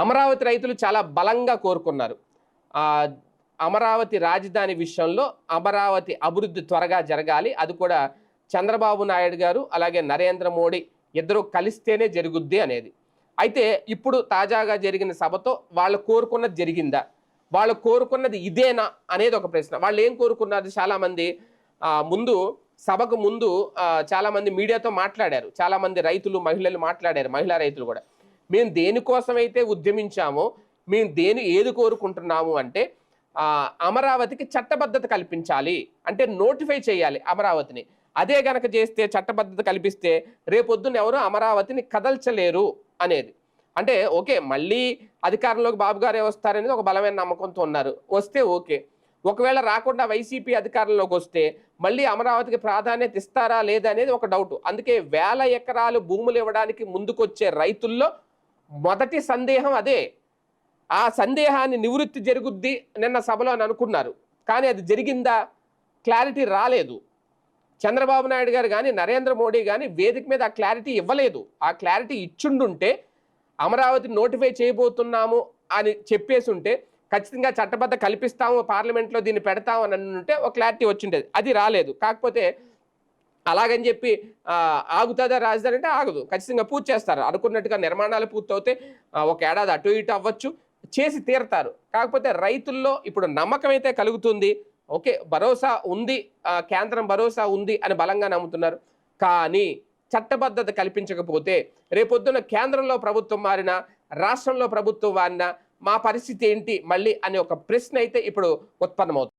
అమరావతి రైతులు చాలా బలంగా కోరుకున్నారు. అమరావతి రాజధాని విషయంలో అమరావతి అభివృద్ధి త్వరగా జరగాలి. అది కూడా చంద్రబాబు నాయుడు గారు అలాగే నరేంద్ర మోడీ ఇద్దరు కలిస్తేనే జరుగుద్ది అనేది. అయితే ఇప్పుడు తాజాగా జరిగిన సభతో వాళ్ళు కోరుకున్నది జరిగిందా? వాళ్ళు కోరుకున్నది ఇదేనా అనేది ఒక ప్రశ్న. వాళ్ళు ఏం కోరుకున్నారు? చాలామంది ముందు సభకు ముందు చాలామంది మీడియాతో మాట్లాడారు. చాలామంది రైతులు మహిళలు మాట్లాడారు మహిళా రైతులు కూడా. మేము దేనికోసమైతే ఉద్యమించామో మేము దేని ఏది కోరుకుంటున్నాము అంటే అమరావతికి చట్టబద్ధత కల్పించాలి. అంటే నోటిఫై చేయాలి అమరావతిని. అదే గనక చేస్తే చట్టబద్ధత కల్పిస్తే రేపొద్దున ఎవరు అమరావతిని కదల్చలేరు అనేది. అంటే ఓకే మళ్ళీ అధికారంలోకి బాబు గారే వస్తారనేది ఒక బలమైన నమ్మకంతో ఉన్నారు. వస్తే ఓకే. ఒకవేళ రాకుండా వైసీపీ అధికారంలోకి వస్తే మళ్ళీ అమరావతికి ప్రాధాన్యత ఇస్తారా లేదా అనేది ఒక డౌట్. అందుకే వేల ఎకరాలు భూములు ఇవ్వడానికి ముందుకొచ్చే రైతుల్లో మొదటి సందేహం అదే. ఆ సందేహాన్ని నివృత్తి జరుగుద్ది నిన్న సభలో అని అనుకున్నారు. కానీ అది జరిగిందా? క్లారిటీ రాలేదు. చంద్రబాబు నాయుడు గారు కానీ నరేంద్ర మోడీ కానీ వేదిక మీద ఆ క్లారిటీ ఇవ్వలేదు. ఆ క్లారిటీ ఇచ్చుండుంటే అమరావతి నోటిఫై చేయబోతున్నాము అని చెప్పేసి ఉంటే ఖచ్చితంగా చట్టబద్ధ కల్పిస్తాము పార్లమెంట్లో దీన్ని పెడతాము అని ఉంటే ఒక క్లారిటీ వచ్చిండేది. అది రాలేదు. కాకపోతే అలాగని చెప్పి ఆగుతుందా రాజధాని అంటే ఆగదు. ఖచ్చితంగా పూర్తి చేస్తారు. అనుకున్నట్టుగా నిర్మాణాలు పూర్తవుతే ఒక ఏడాది అటు ఇటు అవ్వచ్చు. చేసి తీరతారు. కాకపోతే రైతుల్లో ఇప్పుడు నమ్మకం అయితే కలుగుతుంది. ఓకే భరోసా ఉంది కేంద్రం భరోసా ఉంది అని బలంగా నమ్ముతున్నారు. కానీ చట్టబద్ధత కల్పించకపోతే రేపొద్దున కేంద్రంలో ప్రభుత్వం మారినా రాష్ట్రంలో ప్రభుత్వం మారినా మా పరిస్థితి ఏంటి మళ్ళీ అనే ఒక ప్రశ్న అయితే ఇప్పుడు ఉత్పన్నమవుతుంది.